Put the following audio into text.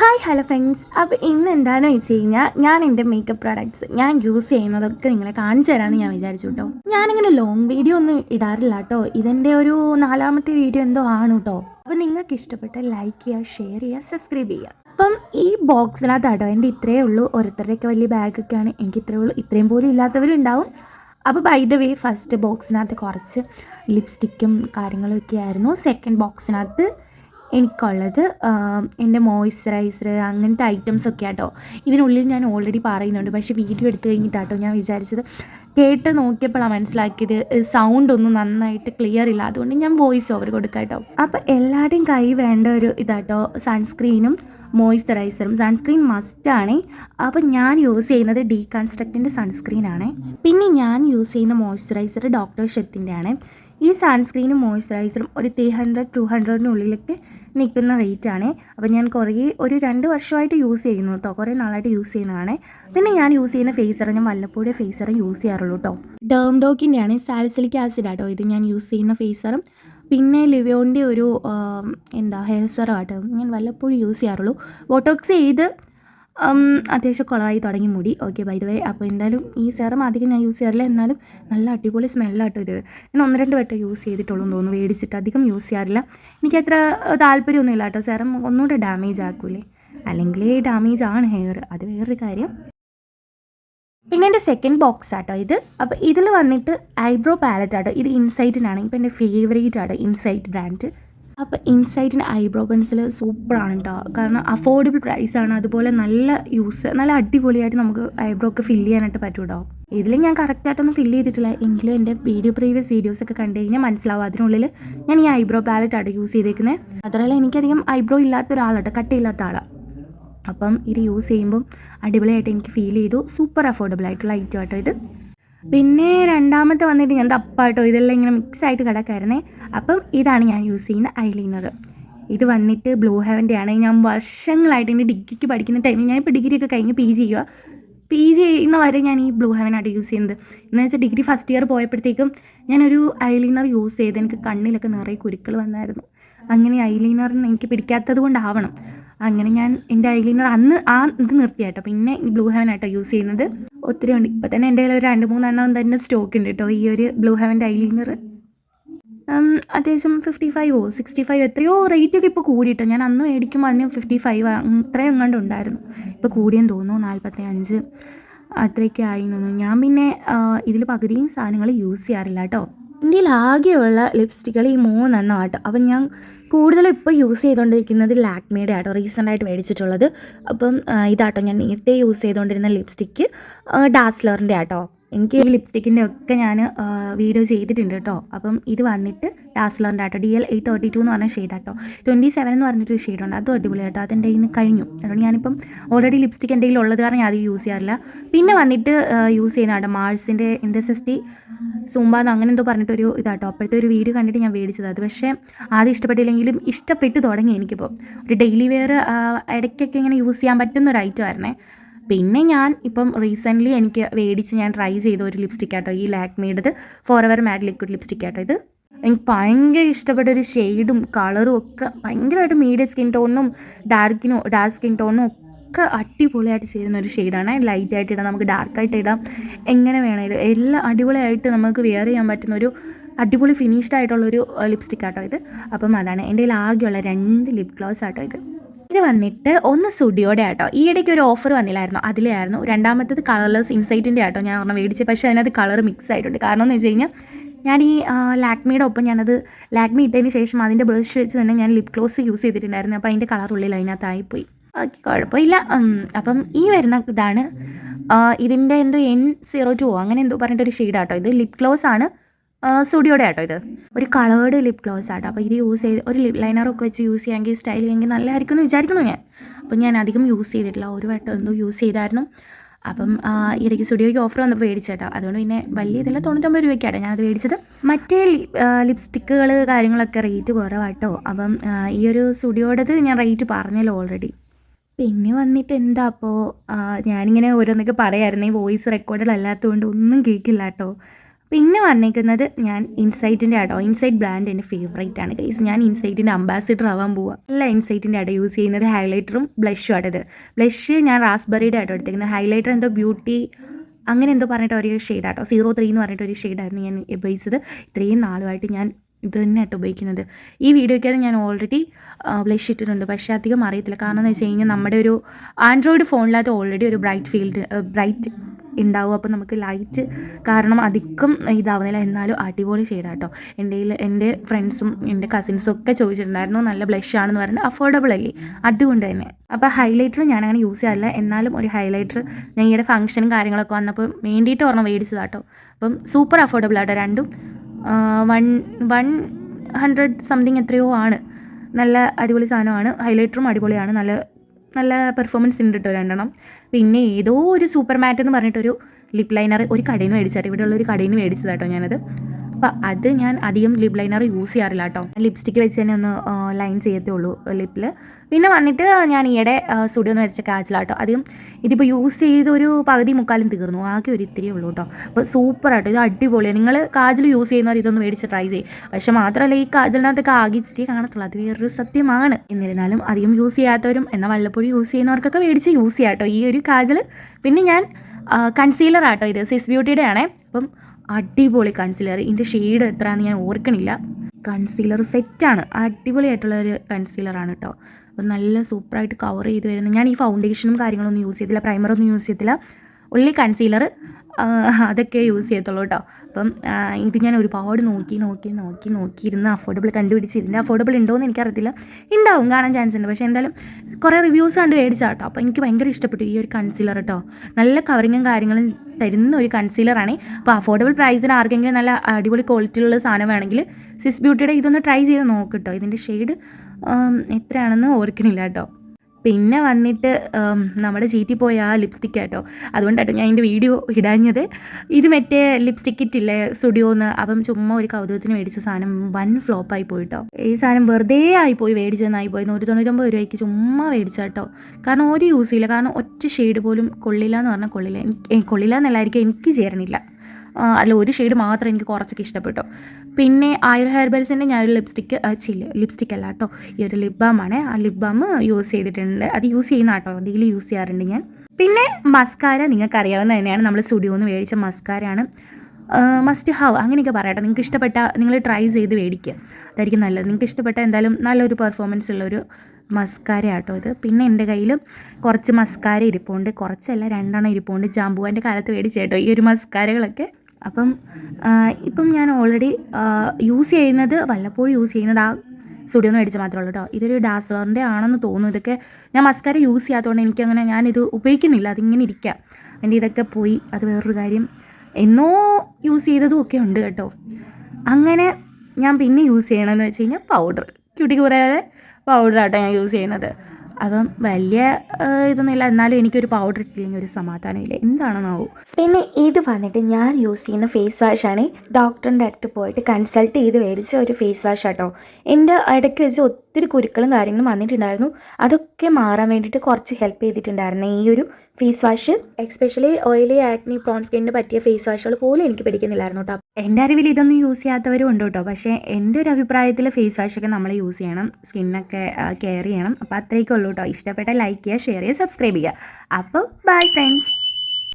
Hi hello friends അപ്പോൾ ഇന്ന് എന്താണെന്ന് വെച്ച് കഴിഞ്ഞാൽ ഞാൻ എന്റെ മേക്കപ്പ് പ്രോഡക്ട്സ് ഞാൻ യൂസ് ചെയ്യുന്നതൊക്കെ നിങ്ങളെ കാണിച്ചു തരാമെന്ന് ഞാൻ വിചാരിച്ചു കേട്ടോ ഞാനിങ്ങനെ ലോങ് വീഡിയോ ഒന്നും ഇടാറില്ല കേട്ടോ ഇതിന്റെ ഒരു നാലാമത്തെ വീഡിയോ എന്തോ ആണ് കേട്ടോ അപ്പോൾ നിങ്ങൾക്ക് ഇഷ്ടപ്പെട്ട ലൈക്ക് ചെയ്യുക ഷെയർ ചെയ്യുക സബ്സ്ക്രൈബ് ചെയ്യുക. അപ്പം ഈ ബോക്സിനകത്ത് കേട്ടോ എന്റെ ഇത്രയേ ഉള്ളൂ. ഓരോരുത്തരുടെയൊക്കെ വലിയ ബാഗൊക്കെയാണ് എനിക്ക് ഇത്രയേ ഉള്ളൂ. ഇത്രയും പോലും ഇല്ലാത്തവരുണ്ടാവും അപ്പോൾ ബൈ ദ വേ ഫസ്റ്റ് ബോക്സിനകത്ത് കുറച്ച് ലിപ്സ്റ്റിക്കും കാര്യങ്ങളൊക്കെ ആയിരുന്നു. സെക്കൻഡ് ബോക്സിനകത്ത് എനിക്കുള്ളത് എന്റെ മോയ്സ്ചറൈസർ അങ്ങനത്തെ ഐറ്റംസ് ഒക്കെ ആട്ടോ ഇതിനുള്ളിൽ ഞാൻ ഓൾറെഡി പറയുന്നുണ്ട്. പക്ഷേ വീഡിയോ എടുത്തു കഴിഞ്ഞിട്ടാട്ടോ ഞാൻ വിചാരിച്ചത്. കേട്ട് നോക്കിയപ്പോഴാണ് മനസ്സിലാക്കിയത് സൗണ്ട് ഒന്നും നന്നായിട്ട് ക്ലിയർ ഇല്ല. അതുകൊണ്ട് ഞാൻ വോയിസ് ഓവർ കൊടുക്കാം കേട്ടോ അപ്പോൾ എല്ലാവരുടെയും കൈ വേണ്ട ഒരു ഇതാട്ടോ സൺസ്ക്രീനും മോയ്സ്ചറൈസറും സൺസ്ക്രീൻ മസ്റ്റാണ് അപ്പോൾ ഞാൻ യൂസ് ചെയ്യുന്നത് ഡീ കൺസ്ട്രക്റ്റിന്റെ സൺസ്ക്രീനാണ് പിന്നെ ഞാൻ യൂസ് ചെയ്യുന്ന മോയ്സ്ചറൈസർ ഡോക്ടർ ഷെത്തിന്റെ ആണ് ഈ സൺസ്ക്രീനും മോയ്സ്ചറൈസറും ഒരു ത്രീ ഹൺഡ്രഡ് ടു ഹൺഡ്രഡിനുള്ളിലൊക്കെ നിൽക്കുന്ന റേറ്റ് ആണ്. അപ്പോൾ ഞാൻ കുറേ ഒരു രണ്ട് വർഷമായിട്ട് യൂസ് ചെയ്യുന്നു കേട്ടോ കുറേ നാളായിട്ട് യൂസ് ചെയ്യുന്നതാണ്. പിന്നെ ഞാൻ യൂസ് ചെയ്യുന്ന ഫേസർ ഞാൻ വല്ലപ്പോഴും ഫേസർ യൂസ് ചെയ്യാറുള്ളൂ കേട്ടോ ഡേം ഡോക്കിന്റെ ആണ് സാൽസിലിക് ആസിഡ് ആട്ടോ ഇത് ഞാൻ യൂസ് ചെയ്യുന്ന ഫേസറും പിന്നെ ലിവോന്റെ ഒരു എന്താ ഹെയർ സെറം ആട്ടോ ഞാൻ വല്ലപ്പോഴും യൂസ് ചെയ്യാറുള്ളൂ. ബോട്ടോക്സ് ചെയ്ത് അത്യാവശ്യം കുളമായി തുടങ്ങി മുടി. ഓക്കെ ബൈ ദ വേ അപ്പോൾ എന്തായാലും ഈ സെറം അധികം ഞാൻ യൂസ് ചെയ്യാറില്ല. എന്നാലും നല്ല അടിപൊളി സ്മെല്ലാട്ടോ ഇത്. ഞാൻ ഒന്ന് രണ്ട് വട്ടം യൂസ് ചെയ്തിട്ടുള്ളൂ തോന്നുന്നു. മേടിച്ചിട്ട് അധികം യൂസ് ചെയ്യാറില്ല. എനിക്ക് അത്ര താല്പര്യമൊന്നുമില്ല കേട്ടോ. സെറം ഒന്നുകൂടെ ഡാമേജ് ആക്കൂലേ. അല്ലെങ്കിൽ ഡാമേജ് ആണ് ഹെയർ അത് വേറൊരു കാര്യം. പിന്നെ എന്റെ സെക്കൻഡ് ബോക്സ് ആട്ടോ ഇത്. അപ്പോൾ ഇതിൽ വന്നിട്ട് ഐബ്രോ പാലറ്റ് ആട്ടോ. ഇത് ഇൻസൈറ്റിനാണ് ഇപ്പോൾ എന്റെ ഫേവറേറ്റ് ആട്ടോ ഇൻസൈറ്റ് ബ്രാൻഡ് അപ്പോൾ ഇൻസൈറ്റിന്റെ ഐബ്രോ പെൻസിൽ സൂപ്പറാണ് കേട്ടോ കാരണം അഫോർഡബിൾ പ്രൈസാണ് അതുപോലെ നല്ല യൂസ് നല്ല അടിപൊളിയായിട്ട് നമുക്ക് ഐബ്രോ ഒക്കെ ഫില്ല് ചെയ്യാനായിട്ട് പറ്റും കേട്ടോ ഇതിൽ ഞാൻ കറക്റ്റായിട്ടൊന്നും ഫില്ല് ചെയ്തിട്ടില്ല. എങ്കിലും എന്റെ വീഡിയോ പ്രീവിയസ് വീഡിയോസ് ഒക്കെ കണ്ടു കഴിഞ്ഞാൽ മനസ്സിലാവും അതിനുള്ളിൽ ഞാൻ ഈ ഐബ്രോ പാലറ്റാണ് യൂസ് ചെയ്തേക്കുന്നത് മാത്രമല്ല എനിക്കധികം ഐബ്രോ ഇല്ലാത്ത ഒരാളാട്ടോ കട്ടിയില്ലാത്ത ആളാണ് അപ്പം ഇത് യൂസ് ചെയ്യുമ്പം അടിപൊളിയായിട്ട് എനിക്ക് ഫീൽ ചെയ്തു. സൂപ്പർ അഫോർഡബിൾ ആയിട്ടുള്ള ഐറ്റം ആട്ടോ ഇത്. പിന്നെ രണ്ടാമത്തെ വന്നിട്ട് ഞാൻ തപ്പാട്ടോ ഇതെല്ലാം ഇങ്ങനെ മിക്സ് ആയിട്ട് കിടക്കായിരുന്നേ. അപ്പം ഇതാണ് ഞാൻ യൂസ് ചെയ്യുന്ന ഐലൈനർ ഇത് വന്നിട്ട് ബ്ലൂ ഹെവന്റെ ആണ്. ഞാൻ വർഷങ്ങളായിട്ട് എന്റെ ഡിഗ്രിക്ക് പഠിക്കുന്ന ടൈമിൽ ഞാനിപ്പോൾ ഡിഗ്രി ഒക്കെ കഴിഞ്ഞ് പി ജി ചെയ്യുക പി ജി ചെയ്യുന്ന വരെ ഞാൻ ഈ ബ്ലൂ ഹെവനായിട്ട് യൂസ് ചെയ്യുന്നത്. എന്ന് വെച്ചാൽ ഡിഗ്രി ഫസ്റ്റ് ഇയർ പോയപ്പോഴത്തേക്കും ഞാനൊരു ഐലൈനർ യൂസ് ചെയ്ത് എനിക്ക് കണ്ണിലൊക്കെ നിറയെ കുരുക്കൾ വന്നായിരുന്നു. അങ്ങനെ ഐലൈനറിന് എനിക്ക് പിടിക്കാത്തത് കൊണ്ടാവണം. അങ്ങനെ ഞാൻ എന്റെ ഐലൈനർ അന്ന് ആ ഇത് നിർത്തിയാട്ടോ പിന്നെ ഈ ബ്ലൂ ഹെവൻ ആട്ടോ യൂസ് ചെയ്യുന്നത്. ഒത്തിരി ഉണ്ട്. ഇപ്പം തന്നെ എന്റെ കയ്യിൽ ഒരു രണ്ട് മൂന്നെണ്ണം തന്നെ സ്റ്റോക്ക് ഉണ്ട് കേട്ടോ. ഈ ഒരു ബ്ലൂ ഹെവന്റെ ഐലൈനർ അത്യാവശ്യം ഫിഫ്റ്റി ഫൈവോ സിക്സ്റ്റി ഫൈവ് എത്രയോ റേറ്റ് ഒക്കെ ഇപ്പോൾ കൂടിയിട്ടോ. ഞാൻ അന്ന് മേടിക്കുമ്പോൾ അതിന് ഫിഫ്റ്റി ഫൈവ് ഇത്രയും എങ്ങാണ്ട് ഉണ്ടായിരുന്നു. ഇപ്പോൾ കൂടിയെന്ന് തോന്നുന്നു നാൽപ്പത്തി അഞ്ച് അത്രയൊക്കെ ആയി തോന്നുന്നു. ഞാൻ പിന്നെ ഇതിൽ പകുതിയും സാധനങ്ങൾ യൂസ് ചെയ്യാറില്ല കേട്ടോ. ഇന്ത്യയിൽ ആകെയുള്ള ലിപ്സ്റ്റിക്കുകൾ ഈ മൂന്നെണ്ണം ആട്ടോ. അപ്പം ഞാൻ കൂടുതലും ഇപ്പോൾ യൂസ് ചെയ്തുകൊണ്ടിരിക്കുന്നത് ലാക്മേഡ് ആട്ടോ റീസെന്റ് ആയിട്ട് മേടിച്ചിട്ടുള്ളത്. അപ്പം ഇതാട്ടോ ഞാൻ നേരത്തെ യൂസ് ചെയ്തുകൊണ്ടിരുന്ന ലിപ്സ്റ്റിക്ക് ഡാസ്ലറിന്റെ ആട്ടോ. എനിക്ക് ഈ ലിപ്സ്റ്റിക്കിന്റെ ഒക്കെ ഞാൻ വീഡിയോ ചെയ്തിട്ടുണ്ട് കേട്ടോ അപ്പം ഇത് വന്നിട്ട് ഡാസ്ലറിന്റെ ആട്ടോ. D L eight thirty two എന്ന് പറഞ്ഞ ഷെയ്ഡ് ആട്ടോ. ട്വന്റി സെവൻ എന്ന് പറഞ്ഞിട്ട് ഷെയ്ഡുണ്ട് അതും അടിപൊളി കേട്ടോ അതെന്റെ ഇന്ന് കഴിഞ്ഞു. അതുകൊണ്ട് ഞാനിപ്പം ഓൾറെഡി ലിപ്സ്റ്റിക് എന്റെ ഉള്ളത് കാരണം ഞാൻ അത് യൂസ് ചെയ്യാറില്ല. പിന്നെ വന്നിട്ട് യൂസ് ചെയ്യുന്ന കേട്ടോ മാൾസിന്റെ എസ് എസ് ടി സൂമ്പാന്ന് അങ്ങനെ എന്തോ പറഞ്ഞിട്ടൊരു ഇതാട്ടോ. അപ്പോഴത്തെ ഒരു വീഡിയോ കണ്ടിട്ട് ഞാൻ മേടിച്ചത് അത് പക്ഷേ ആദ്യം ഇഷ്ടപ്പെട്ടില്ലെങ്കിലും ഇഷ്ടപ്പെട്ട് തുടങ്ങി എനിക്കിപ്പോൾ ഒരു ഡെയിലി വെയർ ഇടയ്ക്കൊക്കെ ഇങ്ങനെ യൂസ് ചെയ്യാൻ പറ്റുന്ന ഒരു ഐറ്റം ആയിരുന്നേ. പിന്നെ ഞാൻ ഇപ്പം റീസെന്റ്ലി എനിക്ക് മേടിച്ച് ഞാൻ ട്രൈ ചെയ്ത ഒരു ലിപ്സ്റ്റിക് ആട്ടോ ഈ ലാക്മേഡത് forever matte liquid lipstick ആട്ടോ ഇത്. എനിക്ക് ഭയങ്കര ഇഷ്ടപ്പെട്ട ഒരു ഷെയ്ഡും കളറും ഒക്കെ ഭയങ്കരമായിട്ട് മീഡിയം സ്കിൻ ടോണിനും ഡാർക്കിനോ ഡാർക്ക് സ്കിൻ ടോണിനും ഒക്കെ അടിപൊളിയായിട്ട് ചെയ്യുന്ന ഒരു ഷെയ്ഡാണ് ലൈറ്റ് ആയിട്ട് ഇടാം നമുക്ക് ഡാർക്കായിട്ട് ഇടാം. എങ്ങനെ വേണേലും എല്ലാം അടിപൊളിയായിട്ട് നമുക്ക് വെയർ ചെയ്യാൻ പറ്റുന്ന ഒരു അടിപൊളി ഫിനിഷ്ഡ് ആയിട്ടുള്ളൊരു ലിപ്സ്റ്റിക് ആട്ടോ ഇത്. അപ്പം അതാണ് എന്റെ കയ്യിൽ ആകെയുള്ള രണ്ട് ലിപ് ഗ്ലോസ് ആട്ടോ ഇത്. ഇത് വന്നിട്ട് ഒന്ന് സ്റ്റുഡിയോടെ ആട്ടോ. ഈ ഇടയ്ക്ക് ഒരു ഓഫർ വന്നില്ലായിരുന്നു. അതിലായിരുന്നു. രണ്ടാമത്തത് കളർലെസ് ഇൻസൈറ്റിന്റെ ആട്ടോ ഞാൻ പറഞ്ഞാൽ മേടിച്ചത് പക്ഷേ അതിനകത്ത് കളർ മിക്സ് ആയിട്ടുണ്ട്. കാരണം എന്ന് വെച്ച് കഴിഞ്ഞാൽ ഞാൻ ഈ ലാക്മിയുടെ ഒപ്പം ഞാനത് ലാക്മി ഇട്ടതിന് ശേഷം അതിന്റെ ബ്രഷ് വെച്ച് തന്നെ ഞാൻ ലിപ് ഗ്ലോസ് യൂസ് ചെയ്തിട്ടുണ്ടായിരുന്നു. അപ്പോൾ അതിന്റെ കളർ ഉള്ളിൽ അതിനകത്തായിപ്പോയി ഓക്കെ കുഴപ്പമില്ല. അപ്പം ഈ വരുന്ന ഇതാണ് ഇതിന്റെ എന്തോ എൻ സീറോ ടു അങ്ങനെ എന്തോ പറഞ്ഞിട്ടൊരു ഷെയ്ഡാട്ടോ ഇത് ലിപ് ഗ്ലോസ് ആണ്. സ്റ്റുഡിയോടെ ആട്ടോ ഇത്. ഒരു കളേർഡ് ലിപ് ഗ്ലോസ് ആട്ടോ. അപ്പോൾ ഇത് യൂസ് ചെയ്ത് ഒരു ലിപ് ലൈനറൊക്കെ വെച്ച് യൂസ് ചെയ്യാമെങ്കിൽ സ്റ്റൈൽ ചെയ്യാമെങ്കിൽ നല്ലതായിരിക്കും എന്ന് വിചാരിക്കുന്നു ഞാൻ. അപ്പം ഞാൻ അധികം യൂസ് ചെയ്തിട്ടില്ല. ഒരു വട്ടം എന്തോ യൂസ് ചെയ്തായിരുന്നു. അപ്പം ഇടയ്ക്ക് സ്റ്റുഡിയോയ്ക്ക് ഓഫർ വന്നപ്പോൾ മേടിച്ചേട്ടോ. അതുകൊണ്ട് പിന്നെ വലിയ ഇതില്ല തൊണ്ണൂറ്റൊമ്പത് രൂപയ്ക്കാണ് ഞാനത് മേടിച്ചത്. മറ്റേ ലിപ്സ്റ്റിക്കുകൾ കാര്യങ്ങളൊക്കെ റേറ്റ് കുറവാട്ടോ. അപ്പം ഈ ഒരു സ്റ്റുഡിയോടത് ഞാൻ റേറ്റ് പറഞ്ഞല്ലോ ഓൾറെഡി പിന്നെ വന്നിട്ട് എന്താ അപ്പോൾ ഞാനിങ്ങനെ ഓരോന്നൊക്കെ പറയായിരുന്നു. ഈ വോയിസ് റെക്കോർഡിൽ അല്ലാത്തതുകൊണ്ട് ഒന്നും കേൾക്കില്ല കേട്ടോ പിന്നെ വന്നേക്കുന്നത് ഞാൻ ഇൻസൈറ്റിന്റെ അടോ ഇൻസൈറ്റ് ബ്രാൻഡ് എന്റെ ഫേവറേറ്റ് ആണ് ഗൈസ് ഞാൻ ഇൻസൈറ്റിന്റെ അംബാസിഡർ ആവാൻ പോവുക അല്ല ഇൻസൈറ്റിന്റെ അടോ യൂസ് ചെയ്യുന്നത്. ഹൈലൈറ്ററും ബ്ലഷും ആട്ടത് ബ്ലഷ് ഞാൻ റാസ്ബെറിയുടെ ആട്ടോ എടുത്തേക്കുന്നത്. ഹൈലൈറ്റർ എന്തോ ബ്യൂട്ടി അങ്ങനെ എന്തോ പറഞ്ഞിട്ട് ഒരു ഷെയ്ഡ് ആട്ടോ. സീറോ ത്രീ എന്ന് പറഞ്ഞിട്ട് ഒരു ഷെയ്ഡായിരുന്നു ഞാൻ ഉപയോഗിച്ചത്. ഇത്രയും നാളുമായിട്ട് ഞാൻ ഇത് തന്നെയാട്ടോ ഉപയോഗിക്കുന്നത്. ഈ വീഡിയോയ്ക്കകത്ത് ഞാൻ ഓൾറെഡി ബ്ലഷ് ഇട്ടിട്ടുണ്ട്. പക്ഷേ അധികം അറിയത്തില്ല. കാരണം എന്ന് വെച്ച് കഴിഞ്ഞാൽ നമ്മുടെ ഒരു ആൻഡ്രോയിഡ് ഫോണിലകത്ത് ഓൾറെഡി ഒരു ബ്രൈറ്റ് ഫീൽഡ് ബ്രൈറ്റ് ഉണ്ടാവും. അപ്പോൾ നമുക്ക് ലൈറ്റ് കാരണം അധികം ഇതാവുന്നില്ല. എന്നാലും അടിപൊളി ഷെയ്ഡാട്ടോ എന്റെ കയ്യിൽ എന്റെ ഫ്രണ്ട്സും എന്റെ കസിൻസും ഒക്കെ ചോദിച്ചിട്ടുണ്ടായിരുന്നു. നല്ല ബ്ലഷ് ആണെന്ന് പറഞ്ഞിട്ട് അഫോർഡബിൾ അല്ലേ? അതുകൊണ്ട് തന്നെ. അപ്പോൾ ഹൈലൈറ്റർ അങ്ങനെ യൂസ് ചെയ്യാറില്ല. എന്നാലും ഒരു ഹൈലൈറ്റർ ഞാൻ ഈയിടെ ഫംഗ്ഷനും കാര്യങ്ങളൊക്കെ വന്നപ്പോൾ വേണ്ടിയിട്ട് ഒരെണ്ണം മേടിച്ചതാട്ടോ അപ്പം സൂപ്പർ അഫോർഡബിൾ ആട്ടോ രണ്ടും. വൺ വൺ ഹൺഡ്രഡ് സംതിങ് എത്രയോ ആണ്. നല്ല അടിപൊളി സാധനമാണ്. ഹൈലൈറ്ററും അടിപൊളിയാണ്. നല്ല നല്ല പെർഫോമൻസ് ഉണ്ട് കേട്ടോ രണ്ടെണ്ണം. പിന്നെ ഏതോ ഒരു സൂപ്പർ മാറ്റ് എന്ന് പറഞ്ഞിട്ടൊരു ലിപ് ലൈനർ ഒരു കടയിൽ നിന്ന് മേടിച്ചാട്ടോ ഇവിടെയുള്ള ഒരു കടയിൽ നിന്ന് മേടിച്ചതാട്ടോ ഞാനത്. അപ്പോൾ അത് ഞാൻ അധികം ലിപ് ലൈനർ യൂസ് ചെയ്യാറില്ല കേട്ടോ ലിപ്സ്റ്റിക്ക് വെച്ച് തന്നെ ഒന്ന് ലൈൻ ചെയ്യത്തേ ഉള്ളൂ ലിപ്പിൽ പിന്നെ വന്നിട്ട് ഞാൻ ഈയിടെ സ്റ്റുഡിയോ എന്ന് വരച്ച കാച്ചിലാട്ടോ അധികം ഇതിപ്പോൾ യൂസ് ചെയ്ത് ഒരു പകുതി മുക്കാലും തീർന്നു. ആകെ ഒരു ഇത്തിരി ഉള്ളൂ കേട്ടോ അപ്പോൾ സൂപ്പർ ആട്ടോ. ഇത് അടിപൊളിയാണ് നിങ്ങൾ കാജൽ യൂസ് ചെയ്യുന്നവർ ഇതൊന്ന് മേടിച്ച് ട്രൈ ചെയ്യും. പക്ഷെ മാത്രമല്ല ഈ കാജലിനകത്തൊക്കെ ആകെ ഇച്ചിരി കാണത്തുള്ളൂ. അത് വേറൊരു സത്യമാണ്. എന്നിരുന്നാലും അധികം യൂസ് ചെയ്യാത്തവരും എന്നാൽ വല്ലപ്പോഴും യൂസ് ചെയ്യുന്നവർക്കൊക്കെ മേടിച്ച് യൂസ് ചെയ്യാം കേട്ടോ ഈ ഒരു കാജൽ പിന്നെ ഞാൻ കൺസീലർ ആട്ടോ ഇത്. സിസ് ബ്യൂട്ടിയുടെ ആണേ അപ്പം അടിപൊളി കൺസീലർ ഇതിന്റെ ഷെയ്ഡ് എത്രയാണെന്ന് ഞാൻ ഓർക്കണില്ല. കൺസീലർ സെറ്റാണ് അടിപൊളിയായിട്ടുള്ള ഒരു കൺസീലറാണ് കേട്ടോ അപ്പോൾ നല്ല സൂപ്പറായിട്ട് കവർ ചെയ്ത് വരുന്നത് ഞാൻ ഈ ഫൗണ്ടേഷനും കാര്യങ്ങളൊന്നും യൂസ് ചെയ്തില്ല പ്രൈമറൊന്നും യൂസ് ചെയ്തില്ല. ഉള്ളി കൺസീലർ അതൊക്കെ യൂസ് ചെയ്യത്തുള്ളൂ കേട്ടോ അപ്പം ഇത് ഞാൻ ഒരുപാട് നോക്കി നോക്കി നോക്കി നോക്കി ഇരുന്ന് അഫോർഡബിൾ കണ്ടുപിടിച്ച് ഇതിന്റെ അഫോർഡബിൾ ഉണ്ടോ എന്ന് എനിക്കറിയത്തില്ല. ഉണ്ടാവും കാണാൻ ചാൻസ് ഉണ്ട്. പക്ഷേ എന്തായാലും കുറേ റിവ്യൂസ് കണ്ട് മേടിച്ചാൽ കേട്ടോ അപ്പോൾ എനിക്ക് ഭയങ്കര ഇഷ്ടപ്പെട്ടു ഈ ഒരു കൺസീലർ കേട്ടോ നല്ല കവറിങ്ങും കാര്യങ്ങളും തരുന്ന ഒരു കൺസീലറാണ് അപ്പോൾ അഫോർഡബിൾ പ്രൈസിന് ആർക്കെങ്കിലും നല്ല അടിപൊളി ക്വാളിറ്റിയിലുള്ള സാധനം വേണമെങ്കിൽ സിസ് ബ്യൂട്ടിയുടെ ഇതൊന്ന് ട്രൈ ചെയ്ത് നോക്കട്ടോ കേട്ടോ ഇതിന്റെ ഷെയ്ഡ് എത്രയാണെന്ന് ഓർക്കണില്ല കേട്ടോ പിന്നെ വന്നിട്ട് നമ്മുടെ ചീറ്റി പോയ ആ ലിപ്സ്റ്റിക് കേട്ടോ അതുകൊണ്ടാട്ടോ ഞാൻ അതിന്റെ വീഡിയോ ഇടാഞ്ഞത്. ഇത് മറ്റേ ലിപ്സ്റ്റിക് ഇട്ടില്ലേ സ്റ്റുഡിയോന്ന്? അപ്പം ചുമ്മാ ഒരു കൗതുകത്തിന് മേടിച്ച സാധനം വൻ ഫ്ലോപ്പായി പോയിട്ടോ. ഈ സാധനം വെറുതെ ആയിപ്പോയി മേടിച്ചെന്നായി പോയി. നൂറ്റി തൊണ്ണൂറ്റൊമ്പത് രൂപയ്ക്ക് ചുമ്മാ മേടിച്ച കേട്ടോ കാരണം ഒരു യൂസ് ചെയ്യില്ല കാരണം ഒറ്റ ഷെയ്ഡ് പോലും കൊള്ളില്ല എന്ന് പറഞ്ഞാൽ കൊള്ളില്ല. കൊള്ളില്ല എന്നല്ലായിരിക്കും എനിക്ക് ചേരണില്ല. അല്ല ഒരു ഷെയ്ഡ് മാത്രം എനിക്ക് കുറച്ചൊക്കെ ഇഷ്ടപ്പെട്ടു. പിന്നെ ആയുർ ഹെർബൽസിന്റെ ഞാനൊരു ലിപ്സ്റ്റിക്ക് ചില്ല ലിപ്സ്റ്റിക് അല്ല കേട്ടോ ഈ ഒരു ലിപ് ബാമാണ് ആ ലിപ് ബാം യൂസ് ചെയ്തിട്ടുണ്ട്. അത് യൂസ് ചെയ്യുന്ന കേട്ടോ ഡെയിലി യൂസ് ചെയ്യാറുണ്ട് ഞാൻ. പിന്നെ മസ്കാര നിങ്ങൾക്ക് അറിയാവുന്ന തന്നെയാണ് നമ്മൾ സ്റ്റുഡിയോന്ന് മേടിച്ച മസ്കാരയാണ് മസ്റ്റ് ഹാവ് അങ്ങനെയൊക്കെ പറയട്ടെ. നിങ്ങൾക്ക് ഇഷ്ടപ്പെട്ട നിങ്ങൾ ട്രൈ ചെയ്ത് മേടിക്കുക അതായിരിക്കും നല്ലത്. നിങ്ങൾക്ക് ഇഷ്ടപ്പെട്ട എന്തായാലും നല്ലൊരു പെർഫോമൻസ് ഉള്ളൊരു മസ്കാര ആട്ടോ ഇത്. പിന്നെ എന്റെ കയ്യിൽ കുറച്ച് മസ്കാര ഇരിപ്പുണ്ട്. കുറച്ചല്ല രണ്ടെണ്ണം ഇരിപ്പുണ്ട്. ജാമ്പുവാന്റെ കാലത്ത് മേടിച്ചേട്ടോ ഈ ഒരു മസ്കാരകളൊക്കെ അപ്പം ഇപ്പം ഞാൻ ഓൾറെഡി യൂസ് ചെയ്യുന്നത് വല്ലപ്പോഴും യൂസ് ചെയ്യുന്നത് ആ സ്റ്റുഡിയോ എന്ന് മേടിച്ച മാത്രമേ ഉള്ളൂ കേട്ടോ ഇതൊരു ഡാസറിന്റെ ആണെന്ന് തോന്നുന്നു. ഇതൊക്കെ ഞാൻ മസ്കാര യൂസ് ചെയ്യാത്തതുകൊണ്ട് എനിക്കങ്ങനെ ഞാനിത് ഉപയോഗിക്കുന്നില്ല. അതിങ്ങനെ ഇരിക്കാം. എന്റെ ഇതൊക്കെ പോയി. അത് വേറൊരു കാര്യം. എന്നോ യൂസ് ചെയ്തതും ഒക്കെ ഉണ്ട് കേട്ടോ. അങ്ങനെ ഞാൻ പിന്നെ യൂസ് ചെയ്യണമെന്ന് വെച്ച് കഴിഞ്ഞാൽ പൗഡർ ക്യൂട്ടി കുറേ പൗഡറാട്ടോ ഞാൻ യൂസ് ചെയ്യുന്നത്. അപ്പം വലിയ ഇതൊന്നുമില്ല. എന്നാലും എനിക്കൊരു പൗഡർ ഇട്ടില്ലെങ്കിൽ ഒരു സമാധാനമില്ല. എന്താണെന്നാവും? പിന്നെ ഇത് വന്നിട്ട് ഞാൻ യൂസ് ചെയ്യുന്ന ഫേസ് വാഷാണ് ഡോക്ടറിന്റെ അടുത്ത് പോയിട്ട് കൺസൾട്ട് ചെയ്ത് മേടിച്ച ഒരു ഫേസ് വാഷ് കേട്ടോ എന്റെ ഇടയ്ക്ക് വെച്ച് ഒത്തിരി കുരുക്കളും കാര്യങ്ങളും വന്നിട്ടുണ്ടായിരുന്നു. അതൊക്കെ മാറാൻ വേണ്ടിയിട്ട് കുറച്ച് ഹെൽപ്പ് ചെയ്തിട്ടുണ്ടായിരുന്നു. ഈ ഒരു face wash especially oily acne prone സ്കിന്നിന് പറ്റിയ ഫേസ് വാഷുകൾ പോലും എനിക്ക് പിടിക്കുന്നില്ലായിരുന്നു കേട്ടോ എന്റെ അറിവിൽ ഇതൊന്നും യൂസ് ചെയ്യാത്തവരും ഉണ്ട് കേട്ടോ പക്ഷേ എന്റെ ഒരു അഭിപ്രായത്തിൽ ഫേസ് വാഷൊക്കെ നമ്മൾ യൂസ് ചെയ്യണം. സ്കിന്നൊക്കെ കെയർ ചെയ്യണം. അപ്പോൾ അത്രയൊക്കെ ഉള്ളൂ കേട്ടോ ഇഷ്ടപ്പെട്ട ലൈക്ക് ചെയ്യുക ഷെയർ ചെയ്യുക സബ്സ്ക്രൈബ് ചെയ്യുക. അപ്പോൾ ബൈ ഫ്രണ്ട്സ്